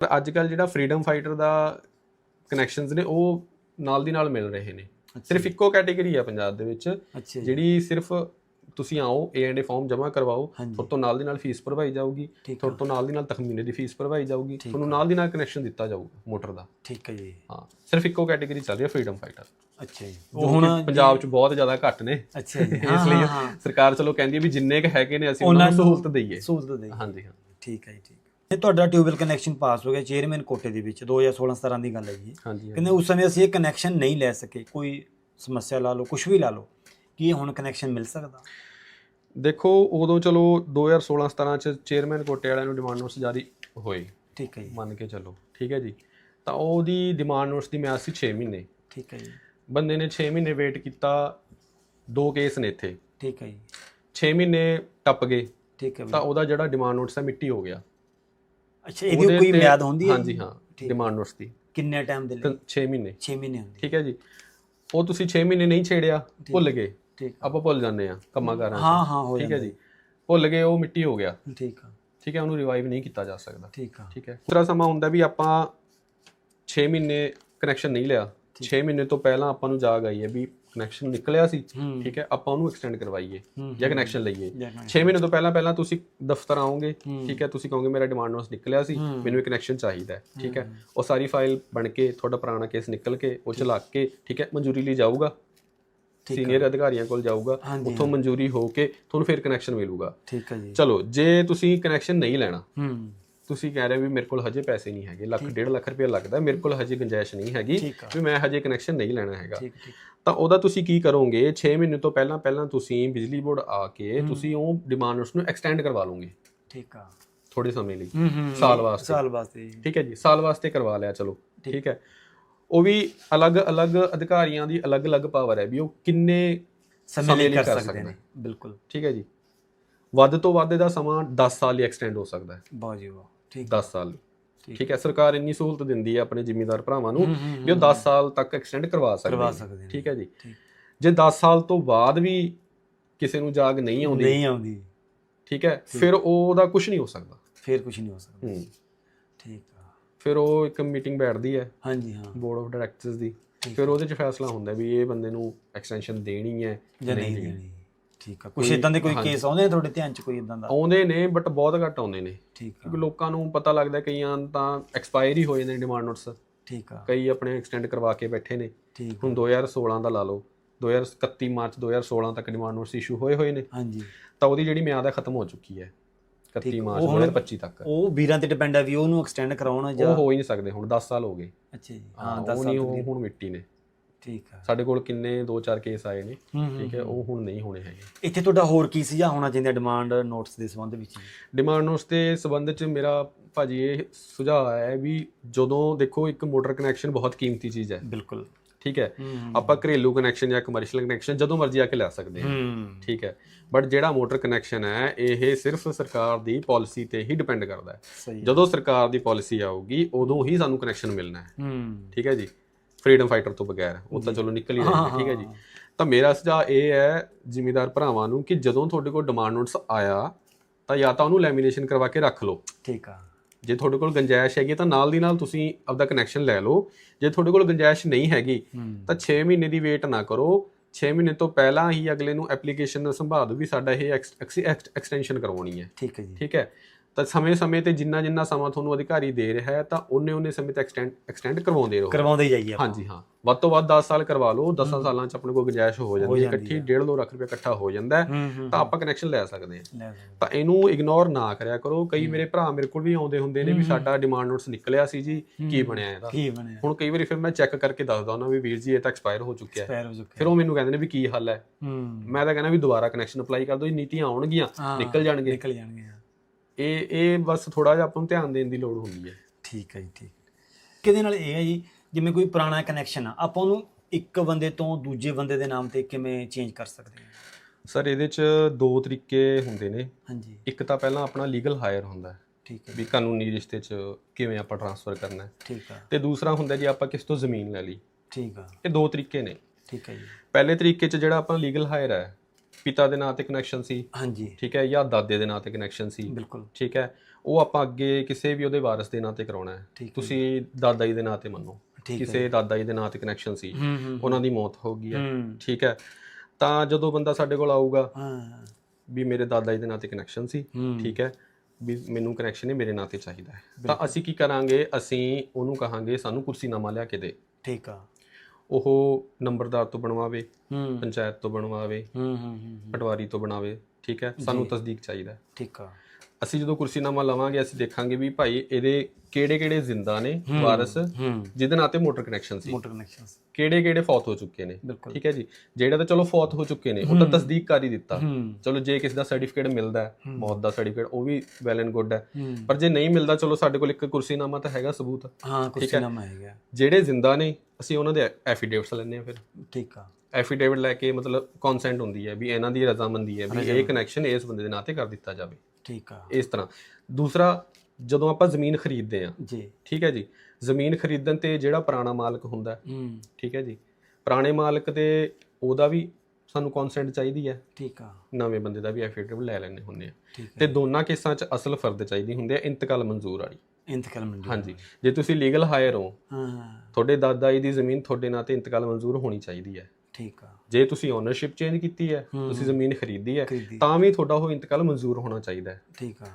ਪਰ ਅੱਜ ਕੱਲ ਜਿਹੜਾ ਫਰੀडम ਫਾਈਟਰ ਦਾ ਕਨੈਕਸ਼ਨਸ ਨੇ ਉਹ ਨਾਲ ਦੀ ਨਾਲ ਮਿਲ ਰਹੇ ਨੇ। ਸਿਰਫ ਇੱਕੋ ਕੈਟੇਗਰੀ ਆ ਪੰਜਾਬ ਦੇ ਵਿੱਚ ਜਿਹੜੀ ਸਿਰਫ ਤੁਸੀਂ ਆਓ ਏ ਐਂਡ ਏ ਫਾਰਮ ਜਮ੍ਹਾਂ ਕਰਵਾਓ ਤੁਹਾਡੇ ਤੋਂ ਨਾਲ ਦੀ ਨਾਲ ਫੀਸ ਭਰਵਾਈ ਜਾਊਗੀ ਤੁਹਾਡੇ ਤੋਂ ਨਾਲ ਦੀ ਨਾਲ ਤਖਮੀਨੇ ਦੀ ਫੀਸ ਭਰਵਾਈ ਜਾਊਗੀ ਤੁਹਾਨੂੰ ਨਾਲ ਦੀ ਨਾਲ ਕਨੈਕਸ਼ਨ ਦਿੱਤਾ ਜਾਊਗਾ ਮੋਟਰ ਦਾ। ਠੀਕ ਹੈ ਜੀ। ਹਾਂ ਸਿਰਫ ਇੱਕੋ ਕੈਟੇਗਰੀ ਚੱਲ ਰਹੀ ਹੈ ਫਰੀडम ਫਾਈਟਰ ਅੱਛਾ ਜੀ। ਉਹ ਹੁਣ ਪੰਜਾਬ 'ਚ ਬਹੁਤ ਜ਼ਿਆਦਾ ਘੱਟ ਨੇ। ਅੱਛਾ ਇਸ ਲਈ ਸਰਕਾਰ ਚਲੋ ਕਹਿੰਦੀ ਹੈ ਵੀ ਜਿੰਨੇ ਕ ਹੈਗੇ ਨੇ ਅਸੀਂ ਉਹਨਾਂ ਨੂੰ ਸਹੂਲਤ ਦਈਏ। ਸਹੂਲਤ ਦਈਏ। ਹਾਂਜੀ ਹਾਂ। ਠੀਕ ਹੈ ਜੀ ਠੀਕ ਇਹ ਤੁਹਾਡਾ ਟਿਊਬਵੈਲ ਕਨੈਕਸ਼ਨ ਪਾਸ ਹੋ ਗਿਆ ਚੇਅਰਮੈਨ ਕੋਟੇ ਦੇ ਵਿੱਚ 2016-17 ਦੀ ਗੱਲ ਹੈ ਜੀ। ਹਾਂਜੀ ਕਹਿੰਦੇ ਉਸ ਸਮੇਂ ਅਸੀਂ ਇਹ ਕਨੈਕਸ਼ਨ ਨਹੀਂ ਲੈ ਸਕੇ ਕੋਈ ਸਮੱਸਿਆ ਲਾ ਲਓ ਕੁਝ ਵੀ ਲਾ ਲਓ ਕੀ ਹੁਣ ਕਨੈਕਸ਼ਨ ਮਿਲ ਸਕਦਾ? ਦੇਖੋ ਉਦੋਂ ਚਲੋ 2016-17 ਚ ਚੇਅਰਮੈਨ ਕੋਟੇ ਵਾਲਿਆਂ ਨੂੰ ਡਿਮਾਂਡ ਨੋਟਿਸ ਜਾਰੀ ਹੋਏ। ਠੀਕ ਹੈ ਜੀ। ਮੰਨ ਕੇ ਚੱਲੋ ਠੀਕ ਹੈ ਜੀ। ਤਾਂ ਉਹਦੀ ਡਿਮਾਂਡ ਨੋਟਿਸ ਦੀ ਮਿਆਦ ਸੀ 6 ਮਹੀਨੇ। ਠੀਕ ਹੈ ਜੀ। ਬੰਦੇ ਨੇ 6 ਮਹੀਨੇ ਵੇਟ ਕੀਤਾ ਦੋ ਕੇਸ ਨੇ ਇੱਥੇ। ਠੀਕ ਹੈ ਜੀ। 6 ਮਹੀਨੇ ਟੱਪ ਗਏ। ਠੀਕ ਹੈ ਤਾਂ ਉਹਦਾ ਜਿਹੜਾ ਡਿਮਾਂਡ ਨੋਟਿਸ ਹੈ ਮਿੱਟੀ ਹੋ ਗਿਆ। ਅੱਛਾ ਇਹਦੀ ਕੋਈ ਮਿਆਦ ਹੁੰਦੀ ਹੈ? ਹਾਂਜੀ ਹਾਂ। ਡਿਮਾਂਡ ਨੋਟਿਸ ਦੀ ਕਿੰਨੇ ਟਾਈਮ ਦੇ ਲਈ? 6 ਮਹੀਨੇ। 6 ਮਹੀਨੇ ਹੁੰਦੀ। ਠੀਕ ਹੈ ਜੀ। ਉਹ ਤੁਸੀਂ 6 ਮਹੀਨੇ ਨਹੀਂ ਛੇੜਿਆ ਭੁੱਲ ਗਏ। ਠੀਕ ਆਪਾਂ ਭੁੱਲ ਜਾਂਦੇ ਆ ਕੰਮਾਂ ਕਾਰਾਂ। ਹਾਂ ਹਾਂ ਹੋ ਠੀਕ ਹੈ ਜੀ। ਭੁੱਲ ਗਏ ਉਹ ਮਿੱਟੀ ਹੋ ਗਿਆ। ਠੀਕ ਆ। ਠੀਕ ਹੈ ਉਹਨੂੰ ਰਿਵਾਈਵ ਨਹੀਂ ਕੀਤਾ ਜਾ ਸਕਦਾ। ਠੀਕ ਆ। ਠੀਕ ਹੈ। ਦੂਸਰਾ ਸਮਾਂ ਹੁੰਦਾ ਵੀ ਆਪਾਂ 6 ਮਹੀਨੇ ਕਨੈਕਸ਼ਨ ਨਹੀਂ ਲਿਆ। 6 ਮਹੀਨੇ ਤੋਂ ਪਹਿਲਾਂ ਆਪਾਂ ਨੂੰ ਜਾਗ ਆਈ ਹੈ ਵੀ ਕਨੈਕਸ਼ਨ ਨਿਕਲਿਆ ਸੀ ਠੀਕ ਹੈ ਆਪਾਂ ਉਹਨੂੰ ਐਕਸਟੈਂਡ ਕਰਵਾਈਏ ਜਾਂ ਕਨੈਕਸ਼ਨ ਲਈਏ। ਜਾਂ 6 ਮਹੀਨੇ ਤੋਂ ਪਹਿਲਾਂ ਪਹਿਲਾਂ ਤੁਸੀਂ ਦਫ਼ਤਰ ਆਓਗੇ। ਠੀਕ ਹੈ ਤੁਸੀਂ ਕਹੋਗੇ ਮੇਰਾ ਡਿਮਾਂਡ ਨੋਟਿਸ ਨਿਕਲਿਆ ਸੀ। ਮੈਨੂੰ ਇਹ ਕਨੈਕਸ਼ਨ ਚਾਹੀਦਾ ਹੈ ਠੀਕ ਹੈ। ਉਹ ਸਾਰੀ ਫਾਈਲ ਬਣ ਕੇ ਤੁਹਾਡਾ ਪੁਰਾਣਾ ਕੇਸ ਨਿਕਲ ਕੇ ਉਹ ਚ ਲੱਗ ਕੇ ਠੀਕ ਹੈ ਮਨਜ਼ੂਰੀ ਲਈ ਜਾਊਗਾ। ਸੀਨੀਅਰ ਅਧਿਕਾਰੀਆਂ ਕੋਲ ਜਾਊਗਾ ਉੱਥੋਂ ਮਨਜ਼ੂਰੀ ਹੋ ਕੇ ਤੁਹਾਨੂੰ ਫਿਰ ਕਨੈਕਸ਼ਨ ਮਿਲੂਗਾ। ਠੀਕ ਹੈ ਜੀ। ਚਲੋ ਜੇ ਤੁਸੀਂ ਕਨੈਕਸ਼ਨ ਨਹੀਂ ਲੈਣਾ ਹੂੰ। ਤੁਸੀਂ ਕਹਿ ਰਹੇ ਹੋ ਵੀ ਮੇਰੇ ਕੋਲ ਹਜੇ ਪੈਸੇ ਨਹੀਂ ਹੈਗੇ ਲੱਖ ਡੇਢ ਲੱਖ ਰੁਪਏ ਲੱਗਦਾ ਮੇਰੇ ਕੋਲ ਹਜੇ ਗੁੰਜਾਇਸ਼ ਨਹੀਂ ਹੈਗੀ ਵੀ ਮੈਂ ਹਜੇ ਕਨੈਕਸ਼ਨ ਨਹੀਂ ਲੈਣਾ ਹੈਗਾ। ਤਾਂ ਉਹਦਾ ਤੁਸੀਂ ਕੀ ਕਰੋਗੇ? 6 ਮਹੀਨੇ ਤੋਂ ਪਹਿਲਾਂ ਪਹਿਲਾਂ ਤੁਸੀਂ ਬਿਜਲੀ ਬੋਰਡ ਆ ਕੇ ਤੁਸੀਂ ਉਹ ਡਿਮਾਂਡ ਨੋਟਸ ਨੂੰ ਐਕਸਟੈਂਡ ਕਰਵਾ ਲਓਗੇ। ਠੀਕ ਆ। ਥੋੜੇ ਸਮੇਂ ਲਈ। ਸਾਲ ਵਾਸਤੇ। ਸਾਲ ਵਾਸਤੇ। ਠੀਕ ਹੈ ਜੀ ਸਾਲ ਵਾਸਤੇ ਕਰਵਾ ਲਿਆ ਚਲੋ। ਠੀਕ। ਹੈ। ਉਹ ਵੀ ਅਲੱਗ-ਅਲੱਗ ਅਧਿਕਾਰੀਆਂ ਦੀ ਅਲੱਗ-ਅਲੱਗ ਪਾਵਰ ਹੈ ਵੀ ਉਹ ਕਿੰਨੇ ਸਮੇਂ ਲਈ ਕਰ ਸਕਦੇ ਨੇ। ਬਿਲਕੁਲ। ਠੀਕ ਹੈ ਜੀ। ਵੱਧ ਤੋਂ ਵੱਧ ਦਾ ਸਮਾਂ 10 ਸਾਲ ਲਈ ਐਕਸਟੈਂਡ ਹੋ ਸਕਦਾ ਹੈ। ਬਹੁਤ ਜੀ ਵਾਹ 10 ਸਾਲ ਠੀਕ। ਹੈ ਸਰਕਾਰ ਇੰਨੀ ਸਹੂਲਤ ਦਿੰਦੀ ਹੈ ਆਪਣੇ ਜ਼ਿਮੀਂਦਾਰ ਭਰਾਵਾਂ ਨੂੰ ਵੀ ਉਹ 10 ਸਾਲ ਤੱਕ ਐਕਸਟੈਂਡ ਕਰਵਾ ਸਕਦੇ ਕਰਵਾ ਨੇ। ਠੀਕ ਹੈ ਜੀ। ਜੇ 10 ਸਾਲ ਤੋਂ ਬਾਅਦ ਵੀ ਕਿਸੇ ਨੂੰ ਜਾਗ ਨਹੀਂ ਆਉਂਦੀ ਨਹੀਂ ਆਉਂਦੀ। ਠੀਕ ਹੈ ਫਿਰ ਉਹਦਾ ਕੁਝ ਨਹੀਂ ਹੋ ਸਕਦਾ। ਫੇਰ ਕੁਝ ਨਹੀਂ ਹੋ ਸਕਦਾ। ਠੀਕ ਆ। ਫਿਰ ਉਹ ਇੱਕ ਮੀਟਿੰਗ ਬੈਠਦੀ ਹੈ ਹਾਂਜੀ ਹਾਂ। ਬੋਰਡ ਆਫ ਡਾਇਰੈਕਟਰਸ ਦੀ। ਫਿਰ ਉਹਦੇ 'ਚ ਫੈਸਲਾ ਹੁੰਦਾ ਵੀ ਇਹ ਬੰਦੇ ਨੂੰ ਐਕਸਟੈਂਸ਼ਨ ਦੇਣੀ ਹੈ ਜਾਂ ਨਹੀਂ ਦੇਣੀ। ਠੀਕ ਆ ਕੁਝ ਇਦਾਂ ਦੇ ਕੋਈ ਕੇਸ ਆਉਂਦੇ ਨੇ ਤੁਹਾਡੇ ਧਿਆਨ ਚ ਕੋਈ ਇਦਾਂ ਦਾ? ਆਉਂਦੇ ਨੇ ਬਟ ਬਹੁਤ ਘੱਟ ਆਉਂਦੇ ਨੇ। ਠੀਕ ਆ। ਲੋਕਾਂ ਨੂੰ ਪਤਾ ਲੱਗਦਾ ਕਈਆਂ ਤਾਂ ਐਕਸਪਾਇਰ ਹੀ ਹੋ ਜਾਂਦੇ ਨੇ ਡਿਮਾਂਡ ਨੋਟਸ ਠੀਕ ਆ। ਕਈ ਆਪਣੇ ਐਕਸਟੈਂਡ ਕਰਵਾ ਕੇ ਬੈਠੇ ਨੇ। ਠੀਕ ਹੁਣ 2016 ਦਾ ਲਾ ਲਓ। 2031 ਮਾਰਚ 2016 ਤੱਕ ਡਿਮਾਂਡ ਨੋਟਸ ਇਸ਼ੂ ਹੋਏ ਹੋਏ ਨੇ। ਹਾਂਜੀ। ਤਾਂ ਉਹਦੀ ਜਿਹੜੀ ਮਿਆਦ ਹੈ ਖਤਮ ਹੋ ਚੁੱਕੀ ਹੈ। 31 ਮਾਰਚ ਉਹ ਹੁਣ- 2025 ਤੱਕ। ਉਹ ਵੀਰਾਂ ਤੇ ਡਿਪੈਂਡ ਆ ਵੀ ਉਹਨੂੰ ਐਕਸਟੈਂਡ ਕਰਾਉਣਾ ਜਾਂ ਉਹ ਹੋ ਹੀ ਨਹੀਂ ਸਕਦੇ ਹੁਣ 10 ਸਾਲ ਹੋ ਗਏ। ਅੱਛਾ ਜੀ। ਹਾਂ ਹਾਂ 10 ਉਹ ਸਾਲ ਹੁਣ ਮਿੱਟੀ ਨੇ। ਠੀਕ ਆ। ਸਾਡੇ ਕੋਲ ਕਿੰਨੇ 2-4 ਕੇਸ ਆਏ ਨੇ ਹੂੰ ਹੂੰ ਠੀਕ ਹੈ ਉਹ ਹੁਣ ਨਹੀਂ ਹੋਣੇ ਹੈਗੇ। ਇੱਥੇ ਤੁਹਾਡਾ ਹੋਰ ਕੀ ਸੁਝਾਅ ਹੋਣਾ ਚਾਹੀਦਾ ਡਿਮਾਂਡ ਨੋਟਸ ਦੇ ਸੰਬੰਧ ਵਿੱਚ ਜੀ? ਡਿਮਾਂਡ ਨੋਟਸ ਦੇ ਸਬੰਧ ਚ ਮੇਰਾ ਭਾਜੀ ਇਹ ਸੁਝਾਅ ਹੈ ਵੀ ਜਦੋਂ ਦੇਖੋ ਇੱਕ ਮੋਟਰ ਕਨੈਕਸ਼ਨ ਬਹੁਤ ਕੀਮਤੀ ਚੀਜ਼ ਹੈ। ਬਿਲਕੁਲ। ਠੀਕ ਹੈ। ਹੂੰ ਆਪਾਂ ਘਰੇਲੂ ਕਨੈਕਸ਼ਨ ਜਾਂ ਕਮਰਸ਼ੀਅਲ ਕਨੈਕਸ਼ਨ ਜਦੋਂ ਮਰਜ਼ੀ ਆ ਕੇ ਲੈ ਸਕਦੇ ਹਾਂ। ਹੂੰ। ਠੀਕ ਹੈ। ਬਟ ਜਿਹੜਾ ਮੋਟਰ ਕਨੈਕਸ਼ਨ ਹੈ ਇਹ ਸਿਰਫ ਸਰਕਾਰ ਦੀ ਪਾਲਿਸੀ ਤੇ ਹੀ ਡਿਪੈਂਡ ਕਰਦਾ ਹੈ। ਜਦੋਂ ਸਰਕਾਰ ਦੀ ਪਾਲਿਸੀ ਆਊਗੀ ਉਦੋਂ ਹੀ ਸਾਨੂੰ ਕਨੈਕਸ਼ਨ ਮਿਲਣਾ ਹੈ। ਹੂੰ। ਠੀਕ ਹੈ ਜੀ। ਫਰੀडम ਫਾਈਟਰ ਤੋਂ ਬਗੈਰ ਉਹ ਤਾਂ ਚਲੋ ਨਿਕਲ ਹੀ ਰਹੇ ਠੀਕ ਹੈ ਜੀ। ਤਾਂ ਮੇਰਾ ਸੁਝਾਅ ਇਹ ਹੈ ਜ਼ਿਮੀਦਾਰ ਭਰਾਵਾਂ ਨੂੰ ਕਿ ਜਦੋਂ ਤੁਹਾਡੇ ਕੋਲ ਡਿਮਾਂਡ ਨੋਟਸ ਆਇਆ ਤਾਂ ਜਾਂ ਤਾਂ ਉਹਨੂੰ ਲੈਮੀਨੇਸ਼ਨ ਕਰਵਾ ਕੇ ਰੱਖ ਲਓ। ਠੀਕ ਆ। ਜੇ ਤੁਹਾਡੇ ਕੋਲ ਗੁੰਜਾਇਸ਼ ਹੈਗੀ ਤਾਂ ਨਾਲ ਦੀ ਨਾਲ ਤੁਸੀਂ ਆਪਦਾ ਕਨੈਕਸ਼ਨ ਲੈ ਲਓ। ਜੇ ਤੁਹਾਡੇ ਕੋਲ ਗੁੰਜਾਇਸ਼ ਨਹੀਂ ਹੈਗੀ ਤਾਂ 6 ਮਹੀਨੇ ਦੀ ਵੇਟ ਨਾ ਕਰੋ। 6 ਮਹੀਨੇ ਤੋਂ ਪਹਿਲਾਂ ਹੀ ਅਗਲੇ ਨੂੰ ਐਪਲੀਕੇਸ਼ਨ ਸੰਭਾਲ ਦਿਓ ਵੀ ਸਾਡਾ ਇਹ ਐਕਸਟੈਂਸ਼ਨ ਕਰਵਾਉਣੀ ਹੈ। ਠੀਕ ਹੈ ਜੀ। ਠੀਕ ਹੈ? ਤਾਂ ਸਮੇਂ-ਸਮੇਂ ਤੇ ਜਿੰਨਾ ਜਿੰਨਾ ਸਮਾਂ ਤੁਹਾਨੂੰ ਅਧਿਕਾਰੀ ਦੇ ਰਿਹਾ ਹੈ ਤਾਂ ਉਹਨੇ ਉਹਨੇ ਸਮੇਂ ਤੱਕ ਐਕਸਟੈਂਡ ਐਕਸਟੈਂਡ ਕਰਵਾਉਂਦੇ ਰਹੋ। ਕਰਵਾਉਂਦੇ ਜਾਈਏ। ਹਾਂਜੀ ਹਾਂ। ਵੱਧ ਤੋਂ ਵੱਧ 10 ਸਾਲ ਕਰਵਾ ਲਓ 10 ਸਾਲਾਂ ਚ ਆਪਣੇ ਕੋਲ ਗੁੰਜਾਇਸ਼ ਹੋ ਜਾਂਦੀ ਹੈ ਇਕੱਠੀ 1.5 ਲੱਖ ਰੁਪਏ ਇਕੱਠਾ ਹੋ ਜਾਂਦਾ ਤਾਂ ਆਪਾਂ ਕਨੈਕਸ਼ਨ ਲੈ ਸਕਦੇ ਹਾਂ। ਤਾਂ ਇਹਨੂੰ ਇਗਨੋਰ ਨਾ ਕਰਿਆ ਕਰੋ। ਕਈ ਮੇਰੇ ਭਰਾ ਮੇਰੇ ਕੋਲ ਵੀ ਆਉਂਦੇ ਹੁੰਦੇ ਨੇ ਵੀ ਸਾਡਾ ਡਿਮਾਂਡ ਨੋਟਸ ਨਿਕਲਿਆ ਸੀ ਜੀ ਕੀ ਬਣਿਆ ਇਹਦਾ? ਕੀ ਬਣਿਆ? ਹੁਣ ਕਈ ਵਾਰੀ ਫਿਰ ਮੈਂ ਚੈੱਕ ਕਰਕੇ ਦੱਸਦਾ ਉਹਨਾਂ ਵੀ ਵੀਰ ਜੀ ਇਹ ਤਾਂ ਐਕਸਪਾਇਰ ਹੋ ਚੁੱਕਿਆ ਹੈ। ਫਿਰ ਉਹ ਮੈਨੂੰ ਕਹਿੰਦੇ ਨੇ ਵੀ ਕੀ ਹੱਲ ਹੈ। ਮੈਂ ਤਾਂ ਕਹਿੰਦਾ ਵੀ ਦੁਬਾਰਾ ਕਨੈਕਸ਼ਨ ਅਪਲਾਈ ਕਰ ਦਿਓ ਜੀ ਨੀਤੀਆਂ ਆਉਣਗੀਆਂ ਨਿਕਲ ਜਾਣਗੇ। ਨਿਕਲ ਜਾਣਗੇ। ਇਹ ਇਹ ਬਸ ਥੋੜਾ ਜਿਹਾ ਆਪਾਂ ਨੂੰ ਧਿਆਨ ਦੇਣ ਦੀ ਲੋੜ ਹੁੰਦੀ ਹੈ। ਠੀਕ ਹੈ ਜੀ ਠੀਕ ਕਿਹਦੇ ਨਾਲ ਇਹ ਹੈ ਜੀ ਜਿਵੇਂ ਕੋਈ ਪੁਰਾਣਾ ਕਨੈਕਸ਼ਨ ਆ ਆਪਾਂ ਉਹਨੂੰ ਇੱਕ ਬੰਦੇ ਤੋਂ ਦੂਜੇ ਬੰਦੇ ਦੇ ਨਾਮ ਤੇ ਕਿਵੇਂ ਚੇਂਜ ਕਰ ਸਕਦੇ ਹਾਂ? ਸਰ ਇਹਦੇ ਚ ਦੋ ਤਰੀਕੇ ਹੁੰਦੇ ਨੇ। ਹਾਂਜੀ। ਇੱਕ ਤਾਂ ਪਹਿਲਾਂ ਆਪਣਾ ਲੀਗਲ ਹਾਇਰ ਹੁੰਦਾ ਹੈ ਠੀਕ ਹੈ। ਵੀ ਕਾਨੂੰਨੀ ਰਿਸ਼ਤੇ 'ਚ ਕਿਵੇਂ ਆਪਾਂ ਟਰਾਂਸਫਰ ਕਰਨਾ ਹੈ। ਠੀਕ ਆ। ਤੇ ਦੂਸਰਾ ਹੁੰਦਾ ਜੀ ਆਪਾਂ ਕਿਸ ਤੋਂ ਜ਼ਮੀਨ ਲੈ ਲਈ। ਠੀਕ ਆ। ਇਹ ਦੋ ਤਰੀਕੇ ਨੇ। ਠੀਕ ਹੈ ਜੀ। ਪਹਿਲੇ ਤਰੀਕੇ 'ਚ ਜਿਹੜਾ ਆਪਾਂ ਲੀਗਲ ਹਾਇਰ ਹੈ ਪਿਤਾ ਦੇ ਨਾਂ ਤੇ ਕਨੈਕਸ਼ਨ ਸੀ। ਹਾਂਜੀ। ਠੀਕ ਹੈ ਜਾਂ ਦਾਦੇ ਦੇ ਨਾਂ ਤੇ ਕਨੈਕਸ਼ਨ ਸੀ। ਬਿਲਕੁਲ। ਠੀਕ ਹੈ ਉਹ ਆਪਾਂ ਅੱਗੇ ਕਿਸੇ ਵੀ ਉਹਦੇ ਵਾਰਸ ਦੇ ਨਾਂ ਤੇ ਕਰਾਉਣਾ ਹੈ। ਠੀਕ ਹੈ ਤੁਸੀਂ ਦਾਦਾ ਜੀ ਦੇ ਨਾਂ ਤੇ ਮੰਨੋ। ਠੀਕ ਹੈ ਕਿਸੇ ਦਾਦਾ ਜੀ ਦੇ ਨਾਂ ਤੇ ਕਨੈਕਸ਼ਨ ਸੀ। ਹੂੰ ਹੂੰ ਉਹਨਾਂ ਦੀ ਮੌਤ ਹੋ ਗਈ ਹੈ। ਹੂੰ। ਠੀਕ ਹੈ ਤਾਂ ਜਦੋਂ ਬੰਦਾ ਸਾਡੇ ਕੋਲ ਆਊਗਾ ਹਾਂ। ਵੀ ਮੇਰੇ ਦਾਦਾ ਜੀ ਦੇ ਨਾਂ ਤੇ ਕਨੈਕਸ਼ਨ ਸੀ ਹੂੰ। ਠੀਕ ਹੈ ਵੀ ਮੈਨੂੰ ਕਨੈਕਸ਼ਨ ਹੀ ਮੇਰੇ ਨਾਂ ਤੇ ਚਾਹੀਦਾ ਹੈ। ਤਾਂ ਅਸੀਂ ਕੀ ਕਰਾਂਗੇ? ਅਸੀਂ ਉਹਨੂੰ ਕਹਾਂਗੇ ਸਾਨੂੰ ਕੁਰਸੀਨਾਮਾ ਲਿਆ ਕੇ ਦੇ। ਠੀਕ ਆ। ਉਹ ਨੰਬਰਦਾਰ ਤੋਂ ਬਣਵਾਵੇ ਹੂੰ। ਪੰਚਾਇਤ ਤੋਂ ਬਣਵਾਵੇ ਹੂੰ ਹੂੰ ਹੂੰ, ਪਟਵਾਰੀ ਤੋਂ ਬਣਾਵੇ ਠੀਕ ਹੈ? ਸਾਨੂੰ ਤਸਦੀਕ ਚਾਹੀਦਾ ਹੈ। ਠੀਕ ਆ। ਅਸੀਂ ਜਦੋਂ ਕੁਰਸੀਨਾਮਾ ਲਵਾਂਗੇ ਅਸੀਂ ਦੇਖਾਂਗੇ ਵੀ ਭਾਈ ਇਹਦੇ ਕਿਹੜੇ ਕਿਹੜੇ ਜ਼ਿੰਦਾ ਨੇ ਵਾਰਸ ਜਿਹਦੇ ਨਾਂ ਤੇ ਮੋਟਰ ਕਨੈਕਸ਼ਨ ਸੀ। ਮੋਟਰ ਕਨੈਕਸ਼ਨਸ ਕਿਹੜੇ ਕਿਹੜੇ ਫੌਤ ਹੋ ਚੁੱਕੇ ਨੇ। ਠੀਕ ਹੈ ਜੀ? ਜਿਹੜਾ ਤਾਂ ਚਲੋ ਫੌਤ ਹੋ ਚੁੱਕੇ ਨੇ ਉਹ ਤਾਂ ਤਸਦੀਕ ਕਰ ਹੀ ਦਿੱਤਾ। ਚਲੋ ਜੇ ਕਿਸੇ ਦਾ ਸਰਟੀਫਿਕੇਟ ਮਿਲਦਾ ਹੈ ਮੌਤ ਦਾ ਸਰਟੀਫਿਕੇਟ ਉਹ ਵੀ ਵੈਲ ਐਂਡ ਗੁੱਡ ਹੈ। ਪਰ ਜੇ ਨਹੀਂ ਮਿਲਦਾ ਚਲੋ ਸਾਡੇ ਕੋਲ ਇੱਕ ਕੁਰਸੀਨਾਮਾ ਤਾਂ ਹੈਗਾ ਸਬੂਤ। ਹਾਂ ਕੁਛ ਨਾਮ ਹੈਗਾ। ਜਿਹੜੇ ਜ਼ਿੰਦਾ ਨੇ ਅਸੀਂ ਉਹਨਾਂ ਦੇ ਐਫੀਡੇਵਿਟਸ ਲੈਂਦੇ ਆ ਫਿਰ। ਠੀਕ ਆ। ਐਫੀਡੇਵਿਟ ਲੈ ਕੇ ਮਤਲਬ ਕਨਸੈਂਟ ਹੁੰਦੀ ਹੈ ਵੀ ਇਹਨਾਂ ਦੀ ਰਜ਼ਾਮੰਦੀ ਹੈ ਵੀ ਇਹ ਕਨੈਕਸ਼ਨ ਇਸ ਬੰਦੇ ਦੇ ਨਾਂ ਤੇ ਕਰ ਦਿੱਤਾ ਜਾਵੇ। ਠੀਕ ਆ। ਇਸ ਤਰ੍ਹਾਂ। ਦੂਸਰਾ ਜਦੋਂ ਆਪਾਂ ਜ਼ਮੀਨ ਖਰੀਦਦੇ ਆ ਜੀ। ਠੀਕ ਹੈ ਜੀ। ਜ਼ਮੀਨ ਖਰੀਦਣ ਤੇ ਜਿਹੜਾ ਪੁਰਾਣਾ ਮਾਲਕ ਹੁੰਦਾ ਹੈ, ਹੂੰ। ਠੀਕ ਹੈ ਜੀ। ਪੁਰਾਣੇ ਮਾਲਕ ਦੇ ਉਹਦਾ ਵੀ ਸਾਨੂੰ ਕਨਸੈਂਟ ਚਾਹੀਦੀ ਹੈ। ਠੀਕ ਆ। ਨਵੇਂ ਬੰਦੇ ਦਾ ਵੀ ਐਫੀਡੇਵਿਟ ਲੈ ਲੈਣੇ ਹੁੰਦੇ ਆ। ਠੀਕ ਤੇ ਹੈ ਦੋਨਾਂ ਕੇਸਾਂ 'ਚ ਅਸਲ ਫਰਦ ਚਾਹੀਦੀ ਹੁੰਦੀ ਹੈ ਇੰਤਕਾਲ ਮਨਜ਼ੂਰ ਵਾਲੀ। ਇੰਤਕਾਲ ਮੰਜੂਰ ਹਾਂਜੀ। ਜੇ ਤੁਸੀਂ ਲੀਗਲ ਹਾਇਰ ਹੋ ਹਾਂ। ਤੁਹਾਡੇ ਦਾਦਾ ਜੀ ਦੀ ਜ਼ਮੀਨ ਤੁਹਾਡੇ ਨਾਂ ਤੇ ਇੰਤਕਾਲ ਮਨਜ਼ੂਰ ਹੋਣੀ ਚਾਹੀਦੀ ਹੈ। ਠੀਕ ਆ। ਜੇ ਤੁਸੀਂ ਓਨਰਸ਼ਿਪ ਚੇਂਜ ਕੀਤੀ ਹੈ ਤੁਸੀਂ ਜ਼ਮੀਨ ਖਰੀਦੀ ਹੈ ਤਾਂ ਵੀ ਤੁਹਾਡਾ ਉਹ ਇੰਤਕਾਲ ਮਨਜ਼ੂਰ ਹੋਣਾ ਚਾਹੀਦਾ ਹੈ। ਠੀਕ ਆ।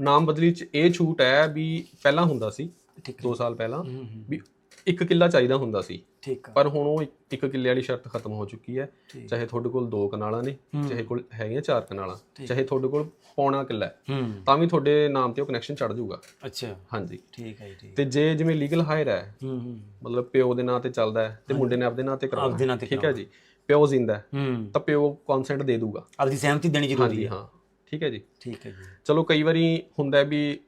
ਨਾਮ ਬਦਲੀ 'ਚ ਇਹ ਛੂਟ ਹੈ ਵੀ ਪਹਿਲਾਂ ਹੁੰਦਾ ਸੀ ਠੀਕ 2 ਸਾਲ ਪਹਿਲਾਂ ਵੀ ਇੱਕ ਕਿੱਲਾ ਚਾਹੀਦਾ ਹੁੰਦਾ ਸੀ। ਠੀਕ ਆ। ਪਰ ਹੁਣ ਉਹ ਇੱਕ- ਇੱਕ ਕਿੱਲੇ ਵਾਲੀ ਸ਼ਰਤ ਖਤਮ ਹੋ ਚੁੱਕੀ ਹੈ। ਠੀਕ। ਚਾਹੇ ਤੁਹਾਡੇ ਕੋਲ ਦੋ ਕਨਾਲਾਂ ਨੇ ਚਾਹੇ ਕੋਲ ਹੈਗੀਆਂ ਚਾਰ ਕਨਾਲਾਂ ਚਾਹੇ ਤੁਹਾਡੇ ਕੋਲ ਪੌਣਾ ਕਿੱਲਾ ਹੈ ਹੂੰ। ਤਾਂ ਵੀ ਤੁਹਾਡੇ ਨਾਮ ਤੇ ਉਹ ਕਨੈਕਸ਼ਨ ਚੜ ਜਾਊਗਾ। ਅੱਛਾ। ਹਾਂਜੀ। ਠੀਕ ਹੈ ਜੀ ਠੀਕ ਤੇ ਜੇ ਜਿਵੇਂ ਲੀਗਲ ਹਾਇਰ ਹੈ ਹੂੰ ਹੂੰ। ਮਤਲਬ ਪਿਓ ਦੇ ਨਾਂ ਤੇ ਚੱਲਦਾ ਹੈ ਤੇ ਮੁੰਡੇ ਨੇ ਆਪਦੇ ਨਾਂ ਤੇ ਕਰਾਉਣਾ ਆਪਦੇ ਨਾਂ ਤੇ ਠੀਕ ਹੈ ਜੀ। ਪਿਓ ਜ਼ਿੰਦਾ ਹੈ ਹੂੰ। ਤਾਂ ਪਿਓ ਕਨਸੈਂਟ ਦੇ ਦੂਗਾ ਆਪਦੀ ਸਹਿਮਤੀ ਦੇਣੀ ਜ਼ਰੂਰੀ ਹਾਂਜੀ ਹੈ। ਹਾਂ। ਠੀਕ ਹੈ ਜੀ। ਠੀਕ ਹੈ ਜੀ। ਚਲੋ ਕਈ ਵਾਰੀ ਹੁੰਦਾ ਹੈ ਵੀ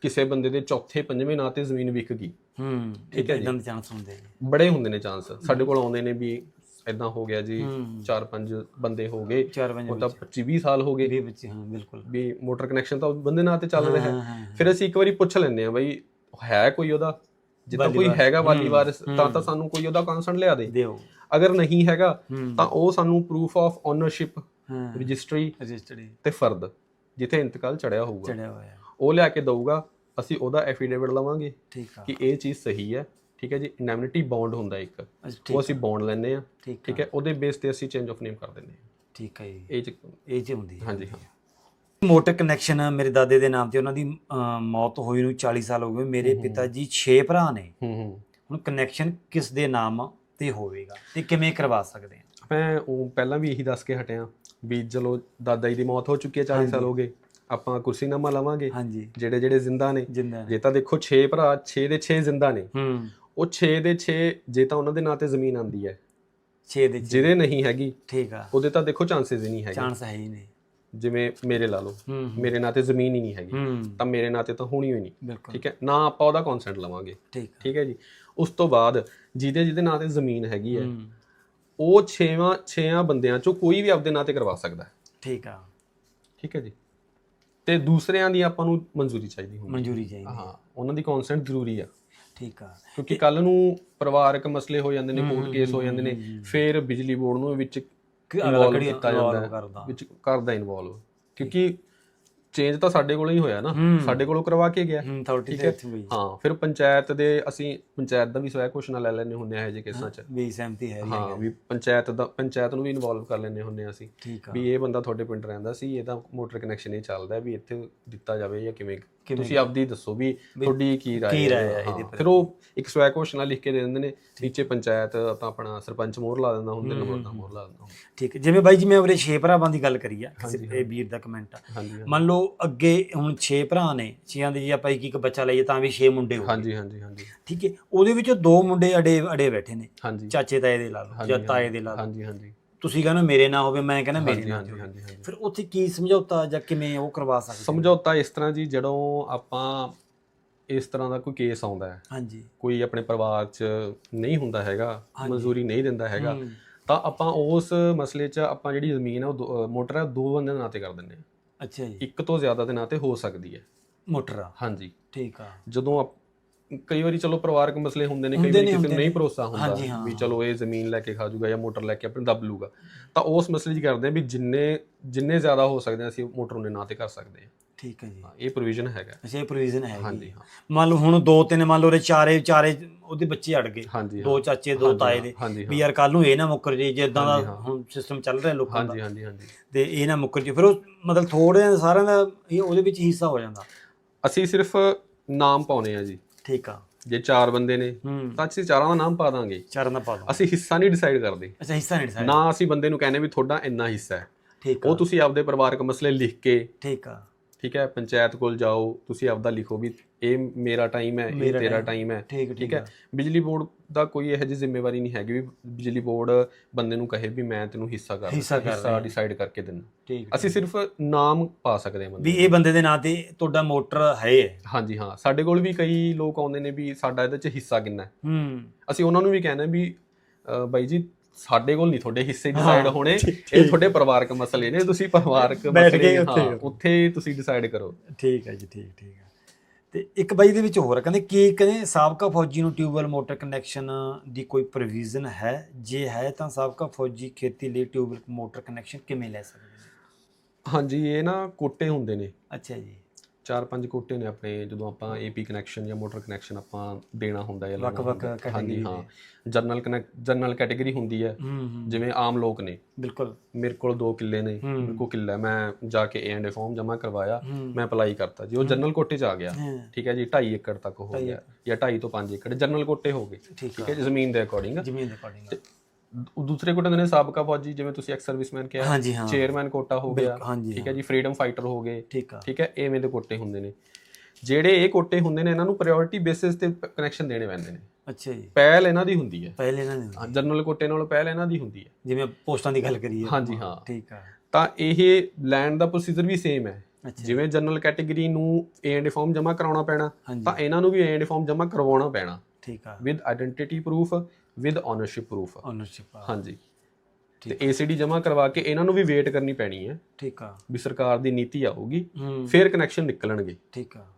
ਕਿਸੇ ਬੰਦੇ ਦੇ ਚੌਥੇ ਪੰਜਵੇਂ ਨਾਂ ਤੇ ਜ਼ਮੀਨ ਵਿਕ ਗਈ। ਹੂੰ। ਠੀਕ ਹੈ ਇਦਾਂ ਦੇ ਚਾਂਸ ਹੁੰਦੇ ਨੇ ਬੜੇ ਹੁੰਦੇ ਨੇ ਚਾਂਸ ਸਾਡੇ ਕੋਲ ਆਉਂਦੇ ਨੇ ਵੀ ਇਦਾਂ ਹੋ ਗਿਆ ਜੀ ਚਾਰ ਪੰਜ ਬੰਦੇ ਹੋ ਗਏ। ਚਾਰ ਪੰਜ ਉਹ ਤਾਂ 25 20 ਸਾਲ ਹੋ ਗਏ। ਵੀ ਬੱਚੇ ਹਾਂ ਬਿਲਕੁਲ। ਵੀ ਮੋਟਰ ਕਨੈਕਸ਼ਨ ਤਾਂ ਬੰਦੇ ਨਾਂ ਤੇ ਚੱਲ ਰਿਹਾ ਹਾਂ। ਹੈ ਹਾਂ ਫਿਰ ਅਸੀਂ ਇੱਕ ਵਾਰੀ ਪੁੱਛ ਲੈਂਦੇ ਆ ਬਈ ਹੈ ਕੋਈ ਉਹਦਾ? ਜੇ ਤਾਂ ਕੋਈ ਹੈਗਾ ਵਾਲੀ ਵਾਰਿਸ ਤਾਂ ਤਾਂ ਸਾਨੂੰ ਕੋਈ ਉਹਦਾ ਕਨਸੈਂਟ ਲਿਆ ਦੇ। ਦਿਓ। ਅਗਰ ਨਹੀਂ ਹੈਗਾ ਹੂੰ। ਤਾਂ ਉਹ ਸਾਨੂੰ ਪ੍ਰੂਫ ਆਫ ਓਨਰਸ਼ਿਪ ਹਾਂ। ਰਜਿਸਟਰੀ ਰਜਿਸਟਰਡ ਤੇ ਫਰਦ ਜਿੱਥੇ ਇੰਤਕਾਲ ਚੜਿਆ ਹੋਊਗਾ। ਚੜਿਆ ਹੋਇਆ। ਉਹ ਲਿਆ ਕੇ ਦਊਗਾ। ਅਸੀਂ ਉਹਦਾ ਐਫੀਡੇਵਿਟ ਲਵਾਂਗੇ ਠੀਕ ਆ। ਕਿ ਇਹ ਚੀਜ਼ ਸਹੀ ਹੈ ਠੀਕ ਹੈ ਜੀ? ਇਨੈਮਨਿਟੀ ਬੌਂਡ ਹੁੰਦਾ ਇੱਕ। ਉਹ ਅਸੀਂ ਬੌਂਡ ਲੈਂਦੇ ਆ ਠੀਕ ਆ। ਹੈ? ਉਹਦੇ ਬੇਸ ਤੇ ਅਸੀਂ ਚੇਂਜ ਆਫ ਨੇਮ ਕਰ ਦਿੰਦੇ ਹਾਂ। ਠੀਕ ਹੈ ਜੀ। ਇਹ ਚ ਇਹ ਚ ਹੁੰਦੀ ਹੈ ਹਾਂਜੀ ਹਾਂ। ਮੋਟਰ ਕਨੈਕਸ਼ਨ ਮੇਰੇ ਦਾਦੇ ਦੇ ਨਾਮ ਤੇ ਉਹਨਾਂ ਦੀ ਮੌਤ ਹੋਈ ਨੂੰ 40 ਸਾਲ ਹੋ ਗਏ। ਮੇਰੇ ਪਿਤਾ ਜੀ 6 ਭਰਾ ਨੇ। ਹੂੰ ਹੂੰ। ਹੁਣ ਕਨੈਕਸ਼ਨ ਕਿਸ ਦੇ ਨਾਮ ਤੇ ਹੋਵੇਗਾ ਤੇ ਕਿਵੇਂ ਕਰਵਾ ਸਕਦੇ ਆ ਮੈਂ ਉਹ ਪਹਿਲਾਂ ਵੀ ਇਹੀ ਦੱਸ ਕੇ ਹਟਿਆ ਵੀ ਚਲੋ ਦਾਦਾ ਜੀ ਦੀ ਮੌਤ ਹੋ ਚੁੱਕੀ ਹੈ 40 ਸਾਲ ਹੋ ਗਏ। ਆਪਾਂ ਕੁਰਸੀਨਾਮਾ ਲਵਾਂਗੇ। ਹਾਂਜੀ। ਜਿਹੜੇ ਜਿਹੜੇ ਜ਼ਿੰਦਾ ਨੇ। ਜੇ ਤਾਂ ਦੇਖੋ 6 ਭਰਾ 6 ਦੇ 6 ਜ਼ਿੰਦਾ ਨੇ। ਹੂੰ। ਉਹ 6 ਦੇ 6 ਜੇ ਤਾਂ ਉਹਨਾਂ ਦੇ ਨਾਂ ਤੇ ਜ਼ਮੀਨ ਆਂਦੀ ਹੈ। 6 ਦੇ। ਜਿਹਦੇ ਨਹੀਂ ਹੈਗੀ ਠੀਕ ਆ। ਉਹਦੇ ਤਾਂ ਦੇਖੋ ਚਾਂਸਸ ਹੀ ਨਹੀਂ ਹੈਗੇ। ਚਾਂਸ ਹੈ ਹੀ ਨਹੀਂ। ਜਿਵੇਂ ਮੇਰੇ ਲਾ ਲਓ ਮੇਰੇ ਨਾਂ ਤੇ ਜ਼ਮੀਨ ਹੀ ਨਹੀਂ ਹੈਗੀ। ਤਾਂ ਮੇਰੇ ਨਾਂ ਤੇ ਤਾਂ ਹੋਣੀ ਹੋਈ ਨਹੀਂ। ਠੀਕ ਹੈ ਨਾ ਆਪਾਂ ਉਹਦਾ ਕਨਸੈਂਟ ਲਵਾਂਗੇ। ਠੀਕ ਹੈ ਜੀ। ਉਸ ਤੋਂ ਬਾਅਦ ਜਿਹਦੇ ਜਿਹਦੇ ਨਾਂ ਤੇ ਜ਼ਮੀਨ ਹੈਗੀ ਹੈ। ਉਹ ਛੇਵਾਂ ਛੇਆਂ ਬੰਦਿਆਂ ਚੋਂ ਕੋਈ ਵੀ ਆਪਦੇ ਨਾਂ ਤੇ ਕਰਵਾ ਸਕਦਾ ਹੈ। ਠੀਕ ਆ। ਠੀਕ ਹੈ ਜੀ। ਤੇ ਦੂਸਰਿਆਂ ਦੀ ਆਪਾਂ ਨੂੰ ਮਨਜ਼ੂਰੀ ਚਾਹੀਦੀ ਹੁੰਦੀ ਮਨਜ਼ੂਰੀ ਚਾਹੀਦੀ ਹਾਂ। ਉਹਨਾਂ ਦੀ ਕਨਸੈਂਟ ਜ਼ਰੂਰੀ ਆ। ਠੀਕ ਆ। ਕਿਉਂਕਿ ਕੱਲ ਨੂੰ ਪਰਿਵਾਰਕ ਮਸਲੇ ਹੋ ਜਾਂਦੇ ਨੇ ਕੋਰਟ ਕੇਸ ਹੋ ਜਾਂਦੇ ਨੇ ਫਿਰ ਬਿਜਲੀ ਬੋਰਡ ਨੂੰ ਵਿੱਚ ਇਨਵੋਲਵ ਕੀਤਾ ਜਾਂਦਾ ਵਿੱਚ ਕਰਦਾ ਇਨਵੋਲਵ ਕਿਉਂਕਿ ਚੇਂਜ ਤਾਂ ਸਾਡੇ ਕੋਲੋਂ ਹੀ ਹੋਇਆ ਨਾ। ਸਾਡੇ ਕੋਲੋਂ ਕਰਵਾ ਕੇ ਗਿਆ। ਹੂੰ ਅਥਾਰਟੀ ਤੇ ਹੈ? ਫਿਰ ਪੰਚਾਇਤ ਦੇ ਅਸੀਂ ਪੰਚਾਇਤ ਦਾ ਵੀ ਸਵੈ ਘੋਸ਼ਣਾ ਲੈ ਲੈਣੇ ਹੁੰਦੇ ਆ ਇਹ ਜਿਹੇ ਕੇਸਾਂ 'ਚ। ਵੀ ਸਹਿਮਤੀ ਹੈ ਹਾਂ ਵੀ ਪੰਚਾਇਤ ਦਾ ਪੰਚਾਇਤ ਨੂੰ ਵੀ ਇਨਵੋਲਵ ਕਰ ਲੈਣੇ ਹੁੰਦੇ ਆ ਅਸੀਂ। ਵੀ ਇਹ ਬੰਦਾ ਤੁਹਾਡੇ ਪਿੰਡ ਰਹਿੰਦਾ ਸੀ ਇਹਦਾ ਮੋਟਰ ਕਨੈਕਸ਼ਨ ਇਹ ਚੱਲਦਾ ਵੀ ਇੱਥੇ ਦਿੱਤਾ ਜਾਵੇ ਜਾਂ ਕਿਵੇਂ ਤੁਸੀਂ ਆਪਦੀ ਦੱਸੋ ਵੀ ਤੁਹਾਡੀ ਕੀ ਰਾਏ ਹੈ ਇਹਦੇ ਪ੍ਰਤੀ? ਫਿਰ ਉਹ ਇੱਕ ਸਵੈ ਘੋਸ਼ਣਾ ਲਿਖ ਕੇ ਦੇ ਦਿੰਦੇ ਨੇ ਨੀਚੇ ਪੰਚਾਇਤ ਤਾਂ ਆਪਣਾ ਸਰਪੰਚ ਮੋਹਰ ਲਾ ਦਿੰਦਾ ਹੁੰਦਾ ਨੰਬਰ ਦਾ ਮੋਹਰ ਲਾ ਦਿੰਦਾ। ਠੀਕ ਹੈ ਜਿਵੇਂ ਬਾਈ ਜੀ ਮੈਂ ਉਹਦੇ 6 ਭਰਾਵਾਂ ਦੀ ਗੱਲ ਕਰੀ ਆ ਇਹ ਵੀਰ ਦਾ ਕਮੈਂਟ ਆ। ਮੰਨ ਲਓ ਅੱਗੇ ਹੁਣ 6 ਭਰਾ ਨੇ 6ਾਂ ਦੇ ਜੇ ਆਪਾਂ ਇੱਕ ਇੱਕ ਬੱਚਾ ਲਈਏ ਤਾਂ ਵੀ 6 ਮੁੰਡੇ ਹੋ ਹਾਂਜੀ ਹਾਂਜੀ ਹਾਂਜੀ। ਠੀਕ ਹੈ ਉਹਦੇ ਵਿੱਚ ਦੋ ਮੁੰਡੇ ਅੜੇ ਅੜੇ ਬੈਠੇ ਨੇ। ਹਾਂਜੀ। ਚਾਚੇ ਤਾਏ ਦੇ ਲਾ ਲਓ ਜਾਂ ਤਾਏ ਦੇ ਲਾ ਲਓ। ਹਾਂਜੀ ਹਾਂਜੀ। ਤੁਸੀਂ ਕਹਿੰਦੇ ਮੇਰੇ ਨਾਲ ਹੋਵੇ ਮੈਂ ਕਹਿੰਦਾ ਮੇਰੇ ਨਾਲ ਹਾਂਜੀ ਹੋਵੇ। ਹਾਂਜੀ ਹਾਂਜੀ। ਫਿਰ ਉੱਥੇ ਕੀ ਸਮਝੌਤਾ ਜਾਂ ਕਿਵੇਂ ਉਹ ਕਰਵਾ ਸਕਦੇ ਸਮਝੌਤਾ ਇਸ ਤਰ੍ਹਾਂ ਜੀ ਜਦੋਂ ਆਪਾਂ ਇਸ ਤਰ੍ਹਾਂ ਦਾ ਕੋਈ ਕੇਸ ਆਉਂਦਾ ਹੈ ਹਾਂਜੀ। ਕੋਈ ਆਪਣੇ ਪਰਿਵਾਰ 'ਚ ਨਹੀਂ ਹੁੰਦਾ ਹੈਗਾ ਮਨਜ਼ੂਰੀ ਨਹੀਂ ਦਿੰਦਾ ਹੈਗਾ ਹੂੰ, ਤਾਂ ਆਪਾਂ ਉਸ ਮਸਲੇ 'ਚ ਆਪਾਂ ਜਿਹੜੀ ਜ਼ਮੀਨ ਆ ਉਹ ਦੋ- ਮੋਟਰ ਆ ਦੋ ਬੰਦਿਆਂ ਦੇ ਨਾਂ ਤੇ ਕਰ ਦਿੰਦੇ ਆ ਅੱਛਾ ਜੀ। ਇੱਕ ਤੋਂ ਜ਼ਿਆਦਾ ਦੇ ਨਾਂ ਤੇ ਹੋ ਸਕਦੀ ਹੈ। ਮੋਟਰ ਹਾਂਜੀ। ਠੀਕ ਆ। ਜਦੋਂ ਆਪ- ਕਈ ਵਾਰੀ ਚਲੋ ਪਰਿਵਾਰਕ ਮਸਲੇ ਹੁੰਦੇ ਨੇ ਕਈ ਵਾਰੀ ਕਿਸੇ ਨੂੰ ਨਹੀਂ। ਭਰੋਸਾ ਹੁੰਦਾ ਵੀ ਚਲੋ ਇਹ ਜ਼ਮੀਨ ਲੈ ਕੇ ਖਾ ਜੂਗਾ ਜਾਂ ਮੋਟਰ ਲੈ ਕੇ ਆਪਣੇ ਦੱਬ ਲੂਗਾ। ਤਾਂ ਉਸ ਮਸਲੇ 'ਚ ਕਰਦੇ ਆ ਵੀ ਜਿੰਨੇ ਜਿੰਨੇ ਜ਼ਿਆਦਾ ਹੋ ਸਕਦੇ ਆ ਅਸੀਂ ਮੋਟਰ ਉਹਨੇ ਨਾਂ ਤੇ ਕਰ ਸਕਦੇ ਆ ਠੀਕ ਹੈ ਜੀ। ਇਹ ਪ੍ਰੋਵੀਜ਼ਨ ਹੈਗਾ। ਅੱਛਾ ਇਹ ਪ੍ਰੋਵੀਜ਼ਨ ਹੈ ਹਾਂਜੀ ਹਾਂ। ਮੰਨ ਲਓ ਹੁਣ ਦੋ ਤਿੰਨ ਮੰਨ ਲਓ ਉਹਦੇ ਚਾਰੇ ਚਾਰੇ ਉਹਦੇ ਬੱਚੇ ਅੜ ਗਏ। ਦੋ ਚਾਚੇ ਦੋ ਤਾਏ ਦੇ। ਵੀ ਯਾਰ ਕੱਲ ਨੂੰ ਇਹ ਨਾ ਮੁੱਕਰ ਜੇ ਜਿੱਦਾਂ ਦਾ। ਹੁਣ ਸਿਸਟਮ ਚੱਲ ਰਿਹਾ ਲੋਕਾਂ ਦਾ। ਹਾਂਜੀ ਹਾਂਜੀ ਹਾਂਜੀ। ਤੇ ਇਹ ਨਾ ਮੁੱਕਰ ਜੇ। ਫਿਰ ਉਹ ਮਤਲਬ ਥੋੜੇ ਸਾਰਿਆਂ ਦਾ ਇਹ ਉਹਦੇ ਵਿੱਚ ਹਿੱਸਾ ਹੋ ਜਾਂਦਾ। ਅਸੀਂ ਸਿਰਫ ਨਾਮ ਪਾਉਨੇ ਆ ਜੀ। ਠੀਕ ਆ। ਜੇ ਚਾਰ ਬੰਦੇ ਨੇ ਹੂੰ। ਤਾਂ ਅਸੀਂ ਚਾਰਾਂ ਦਾ ਨਾਮ ਪਾ ਦਾਂਗੇ। ਚਾਰਾਂ ਦਾ ਪਾ ਦੋ ਅਸੀਂ ਹਿੱਸਾ ਨਹੀਂ ਡਿਸਾਈਡ ਕਰਦੇ। ਅੱਛਾ ਹਿੱਸਾ ਨਹੀਂ ਡਿਸਾਈਡ ਨਾ ਅਸੀਂ ਬੰਦੇ ਨੂੰ ਕਹਿੰਦੇ ਵੀ ਤੁਹਾਡਾ ਇੰਨਾ ਹਿੱਸਾ ਹੈ। ਠੀਕ ਆ। ਉਹ ਤੁਸੀਂ ਆਪਦੇ ਪਰਿਵਾਰਕ ਮਸਲੇ ਲਿਖ ਕੇ ਠੀਕ ਆ। ਠੀਕ ਹੈ ਪੰਚਾਇਤ ਕੋਲ ਜਾਓ ਤੁਸੀਂ ਆਪਦਾ ਲਿਖੋ ਵੀ ਇਹ ਮੇਰਾ ਟਾਈਮ ਹੈ ਇਹ ਤੇਰਾ ਟਾਈਮ ਹੈ। ਠੀਕ ਹੈ। ਬਿਜਲੀ ਬੋਰਡ ਦਾ ਕੋਈ ਇਹੋ ਜਿਹੀ ਜ਼ਿੰਮੇਵਾਰੀ ਨਹੀਂ ਹੈਗੀ ਵੀ ਬਿਜਲੀ ਬੋਰਡ ਬੰਦੇ ਨੂੰ ਕਹੇ ਵੀ ਮੈਂ ਤੈਨੂੰ ਹਿੱਸਾ ਕਰ ਹਿੱਸਾ ਕਰ ਰਿਹਾ। ਡਿਸਾਈਡ ਕਰਕੇ ਦੇਣਾ ਠੀਕ ਅਸੀਂ ਸਿਰਫ ਨਾਮ ਪਾ ਸਕਦੇ ਹਾਂ ਵੀ ਇਹ ਬੰਦੇ ਦੇ ਨਾਂ ਤੇ ਤੁਹਾਡਾ ਮੋਟਰ ਹੈ। ਹਾਂਜੀ ਹਾਂ ਸਾਡੇ ਕੋਲ ਵੀ ਕਈ ਲੋਕ ਆਉਂਦੇ ਨੇ ਵੀ ਸਾਡਾ ਇਹਦੇ 'ਚ ਹਿੱਸਾ ਕਿੰਨਾ ਹੈ। ਹੂੰ। ਅਸੀਂ ਉਹਨਾਂ ਨੂੰ ਵੀ ਕਹਿੰਦੇ ਵੀ ਅ, ਬਾਈ ਜੀ ਸਾਡੇ ਕੋਲ ਨਹੀਂ ਤੁਹਾਡੇ ਹਿੱਸੇ ਡਿਸਾਈਡ ਹਾਂ, ਹੋਣੇ ਠੀਕ- ਇਹ ਤੁਹਾਡੇ ਪਰਿਵਾਰਕ ਮਸਲੇ ਨੇ ਤੁਸੀਂ ਪਰਿਵਾਰਕ ਬੈਠ ਮਸਲੇ ਕੇ ਹਾਂ, ਉੱਥੇ- ਉੱਥੇ ਤੁਸੀਂ ਡਿਸਾਈਡ ਕਰੋ। ਠੀਕ ਹੈ ਜੀ ਠੀਕ ਠੀਕ ਹੈ। ਤੇ ਇੱਕ ਬਾਈ ਦੇ ਵਿੱਚ ਹੋਰ ਕਹਿੰਦੇ ਕੀ ਕਹਿੰਦੇ ਸਾਬਕਾ ਫੌਜੀ ਨੂੰ ਟਿਊਬਵੈਲ ਮੋਟਰ ਕਨੈਕਸ਼ਨ ਦੀ ਕੋਈ ਪ੍ਰੋਵੀਜ਼ਨ ਹੈ? ਜੇ ਹੈ ਤਾਂ ਸਾਬਕਾ ਫੌਜੀ ਖੇਤੀ ਲਈ ਟਿਊਬਵੈਲ ਮੋਟਰ ਕਨੈਕਸ਼ਨ ਕਿਵੇਂ ਲੈ ਸਕਦੇ ਨੇ? ਹਾਂਜੀ ਇਹ ਨਾ ਕੋਟੇ ਹੁੰਦੇ ਨੇ। ਅੱਛਾ ਜੀ। ਚਾਰ ਪੰਜ ਕੋਟੇ ਨੇ ਆਪਣੇ ਜਦੋਂ ਆਪਾਂ ਏਪੀ ਕਨੈਕਸ਼ਨ ਜਾਂ ਮੋਟਰ ਕਨੈਕਸ਼ਨ ਆਪਾਂ ਦੇਣਾ ਹੁੰਦਾ ਹੈ ਵੱਖ-ਵੱਖ ਦੇ। ਹਾਂ। ਜਨਰਲ ਕਨੈਕਟ ਜਨਰਲ ਕੈਟਾਗਰੀ ਹੁੰਦੀ ਹੈ। ਜਿਵੇਂ ਆਮ ਲੋਕ ਨੇ। ਬਿਲਕੁਲ। ਮੇਰੇ ਕੋਲ 2 ਕਿੱਲੇ ਨੇ। ਮੇਰੇ ਕੋਲ ਕਿੱਲਾ ਮੈਂ ਜਾ ਕੇ ਏ ਐਂਡ ਫਾਰਮ ਜਮ੍ਹਾਂ ਕਰਵਾਇਆ। ਮੈਂ ਅਪਲਾਈ ਕਰਤਾ ਜੀ। ਉਹ ਜਨਰਲ ਕੋਟੇ ਚ ਆ ਗਿਆ। ਠੀਕ ਹੈ ਜੀ? 2.5 ਏਕੜ ਤੱਕ ਹੋ ਗਿਆ ਜਾਂ 2.5 ਤੋਂ 5 ਏਕੜ। ਜਨਰਲ ਕੋਟੇ ਹੋ ਗਏ। ਠੀਕ ਹੈ ਜੀ? ਜ਼ਮੀਨ ਦੇ ਅਕੋਰਡਿੰਗ ਜ਼ਮੀਨ ਦੇ ਅਕੋਰਡਿੰਗ ਦੂਸਰੇ ਕੋਟੇ ਨੇ ਸਾਬਕਾ ਫੌਜੀ ਜਿਵੇਂ ਤੁਸੀਂ ਐਕਸ ਸਰਵਿਸਮੈਨ ਕਿਹਾ ਚੇਅਰਮੈਨ ਕੋਟਾ ਹੋ ਗਿਆ ਠੀਕ ਹੈ ਜੀ ਫਰੀडम ਫਾਈਟਰ ਹੋ ਗਏ ਠੀਕ ਹੈ ਐਵੇਂ ਦੇ ਕੋਟੇ ਹੁੰਦੇ ਨੇ। ਜਿਹੜੇ ਇਹ ਕੋਟੇ ਹੁੰਦੇ ਨੇ ਇਹਨਾਂ ਨੂੰ ਪ੍ਰਾਇੋਰਟੀ ਬੇਸਿਸ ਤੇ ਕਨੈਕਸ਼ਨ ਦੇਣੇ ਪੈਂਦੇ ਨੇ। ਅੱਛਾ ਜੀ। ਪਹਿਲ ਇਹਨਾਂ ਦੀ ਹੁੰਦੀ ਹੈ। ਪਹਿਲੇ ਨਾ ਹਾਂ। ਜਨਰਲ ਕੋਟੇ ਨਾਲੋਂ ਪਹਿਲ ਇਹਨਾਂ ਦੀ ਹੁੰਦੀ ਹੈ। ਜਿਵੇਂ ਪੋਸਟਾਂ ਦੀ ਗੱਲ ਕਰੀਏ। ਹਾਂਜੀ ਹਾਂ। ਠੀਕ ਆ। ਤਾਂ ਇਹ ਲੈਂਡ ਦਾ ਪ੍ਰੋਸੀਜਰ ਵੀ ਸੇਮ ਹੈ। ਜਿਵੇਂ ਜਨਰਲ ਕੈਟਾਗਰੀ ਨੂੰ ਏ ਐਂਡ ਫਾਰਮ ਜਮ੍ਹਾਂ ਕਰਾਉਣਾ ਪੈਣਾ ਤਾਂ ਇਹਨਾਂ ਨੂੰ ਵੀ ਏ ਐਂਡ ਫਾਰਮ ਜਮ੍ਹਾਂ ਕਰਵਾਉਣਾ ਪੈਣਾ। ਠੀਕ ਆ। With identity proof with ownership proof ownership ਹਾਂਜੀ। ਤੇ। ਏਸੀਡੀ ਜਮ੍ਹਾਂ ਕਰਵਾ ਕੇ ਇਹਨਾਂ ਨੂੰ ਵੀ ਵੇਟ ਕਰਨੀ ਪੈਣੀ ਹੈ ਠੀਕ ਆ। ਵੀ ਸਰਕਾਰ ਦੀ ਨੀਤੀ ਆਊਗੀ ਹੂੰ। ਫਿਰ ਕਨੈਕਸ਼ਨ ਨਿਕਲਣਗੇ। ਠੀਕ ਆ।